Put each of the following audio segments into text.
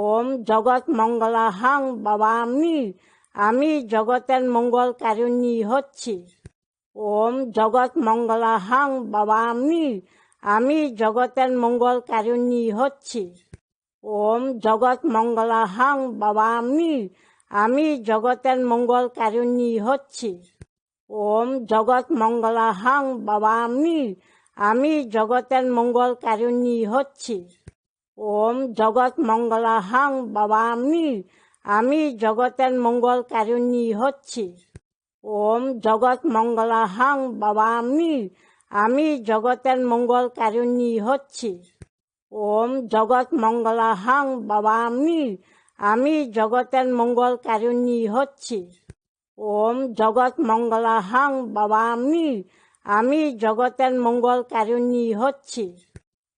ওম জগৎ মঙ্গলাহাং বাবামি আমি জগতের মঙ্গল কারণী হচ্ছি। ওম জগৎ মঙ্গলাহাং বাবামি আমি জগতের মঙ্গল কারণী হচ্ছি। ওম জগৎ মঙ্গলাহাং বাবামি আমি জগতের মঙ্গল কারণী হচ্ছি। ওম জগৎ মঙ্গলাহাং বাবামি আমি জগতের মঙ্গল কারণী হচ্ছি। ওম জগৎ মঙ্গলাহাং বাবামি আমি জগতের মঙ্গল কারণী হচ্ছি। ওম জগৎ মঙ্গলাহাং বাবামি আমি জগতের মঙ্গল কারণী হচ্ছি। ওম জগৎ মঙ্গলাহাং বাবামি আমি জগতের মঙ্গল কারণী হচ্ছি। ওম জগৎ মঙ্গলাহাং বাবামি আমি জগতের মঙ্গল কারণী হচ্ছি।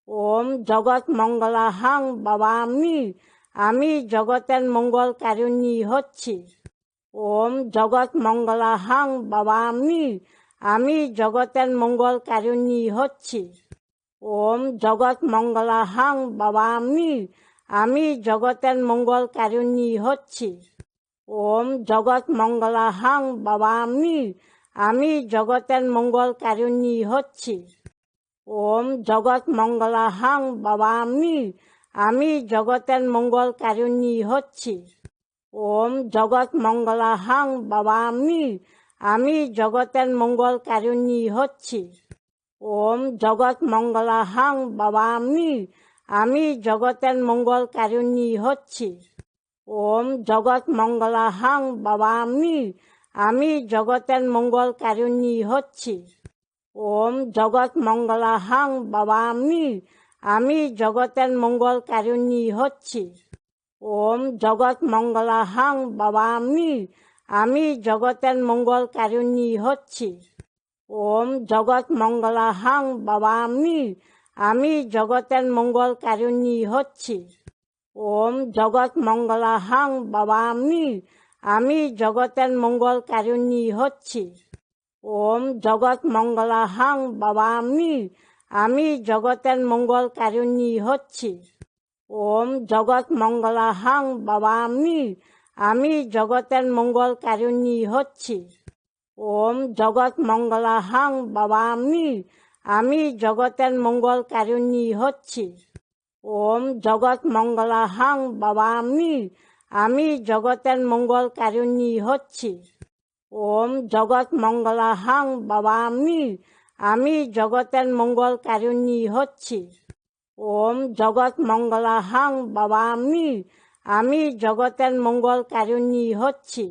ওম জগৎ মঙ্গলাহাং বাবামি আমি জগতের মঙ্গল কারণী হচ্ছি। ওম জগৎ মঙ্গলাহাং বাবামি আমি জগতের মঙ্গল কারণী হচ্ছি। ওম জগৎ মঙ্গলাহাং বাবামি আমি জগতের মঙ্গল কারণী হচ্ছি। ওম জগৎ মঙ্গলাহাং বাবামি আমি জগতের মঙ্গল কারণী হচ্ছি। ওম জগৎ মঙ্গলাহাং বাবামি আমি জগতের মঙ্গল কারণী হচ্ছি। ওম জগৎ মঙ্গলাহাং বাবামি আমি জগতের মঙ্গল কারণী হচ্ছি। ওম জগৎ মঙ্গলাহাং বাবামি আমি জগতের মঙ্গল কারণী হচ্ছি। ওম জগৎ মঙ্গলাহাং বাবামি আমি জগতের মঙ্গল কারণী হচ্ছি। ওম জগৎ মঙ্গলাহাং বাবামি আমি আমি জগতের মঙ্গল কারণী হচ্ছি। ওম জগৎ মঙ্গলাহাং বাবামি আমি আমি জগতের মঙ্গল কারণী হচ্ছি। ওম জগৎ মঙ্গলাহাং বাবামি আমি আমি জগতের মঙ্গল কারণী হচ্ছি। ওম জগৎ মঙ্গলাহাং বাবামি আমি জগতের মঙ্গল কারণী হচ্ছি। ওম জগৎ মঙ্গলাহাং বাবামি আমি জগতের মঙ্গল কারণী হচ্ছি। ওম জগৎ মঙ্গলাহাং বাবামি আমি জগতের মঙ্গল কারণী হচ্ছি। ওম জগৎ মঙ্গলাহাং বাবামি আমি জগতের মঙ্গল কারণী হচ্ছি। ওম জগৎ মঙ্গলাহাং বাবামি আমি জগতের মঙ্গল কারণী হচ্ছি। ওম জগৎ মঙ্গলাহাং বাবামি আমি আমি জগতের মঙ্গল কারণী হচ্ছি। ওম জগৎ মঙ্গলাহাং বাবামি আমি আমি জগতের মঙ্গল কারণী হচ্ছি।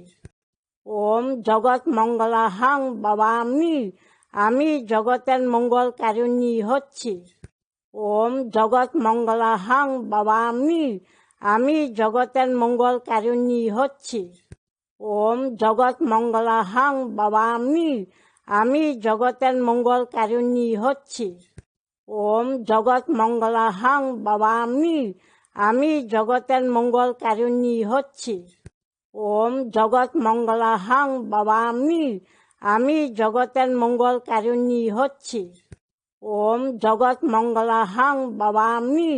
ওম জগৎ মঙ্গলাহাং বাবামি আমি আমি জগতের মঙ্গল কারণী হচ্ছি। ওম জগৎ মঙ্গলাহাং বাবামি আমি জগতের মঙ্গল কারণী হচ্ছি। ওম জগৎ মঙ্গলাহাং বাবামি আমি আমি জগতের মঙ্গল কারণী হচ্ছি। ওম জগৎ মঙ্গলাহাং বাবামি আমি আমি জগতের মঙ্গল কারণী হচ্ছি। ওম জগৎ মঙ্গলাহাং বাবামি আমি আমি জগতের মঙ্গল কারণী হচ্ছি। ওম জগৎ মঙ্গলাহাং বাবামি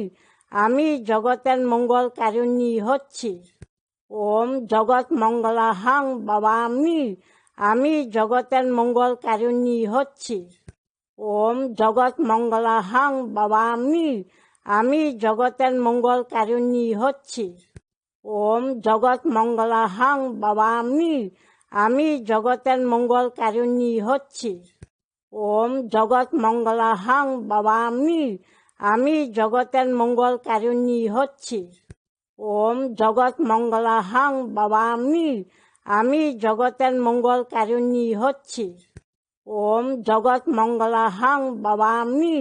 আমি জগতের মঙ্গল কারণী হচ্ছি। ওম জগৎ মঙ্গলাহাং বাবামি আমি আমি জগতের মঙ্গল কারণী হচ্ছি। ওম জগৎ মঙ্গলাহাং বাবামি আমি আমি জগতের মঙ্গল কারণী হচ্ছি। ওম জগৎ মঙ্গলাহাং বাবামি আমি আমি জগতের মঙ্গল কারণী হচ্ছি। ওম জগৎ মঙ্গলাহাং বাবামি আমি জগতের মঙ্গল কারণী হচ্ছি। ওম জগৎ মঙ্গলাহাং বাবামি আমি জগতের মঙ্গল কারণী হচ্ছি। ওম জগৎ মঙ্গলাহাং বাবামি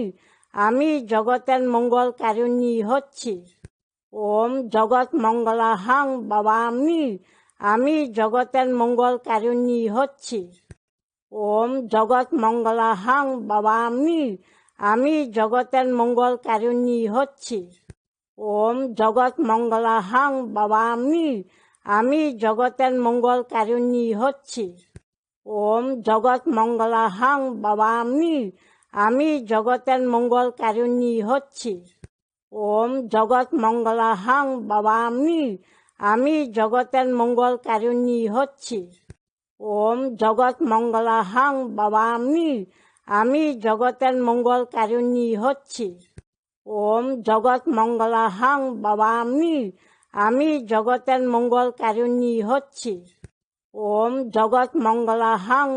আমি জগতের মঙ্গল কারণী হচ্ছি। ওম জগৎ মঙ্গলাহাং বাবামি আমি জগতের মঙ্গল কারণী হচ্ছি। ওম জগৎ মঙ্গলাহাং বাবামি আমি জগতের মঙ্গল কারণী হচ্ছি। ওম জগৎ মঙ্গলাহাং বাবামি আমি জগতের মঙ্গল কারণী হচ্ছি। ওম জগৎ মঙ্গলাহাং বাবামি আমি জগতের মঙ্গল কারণী হচ্ছি। ওম জগৎ মঙ্গলাহাং বাবামি আমি জগতের মঙ্গল কারণী হচ্ছি। ওম জগৎ মঙ্গলাহাং বাবামি আমি জগতের মঙ্গল কারণী হচ্ছি। ওম জগৎ মঙ্গলাহাং বাবা আমি আমি জগতের মঙ্গল কারণী হচ্ছি। ওম জগৎ মঙ্গলাহাং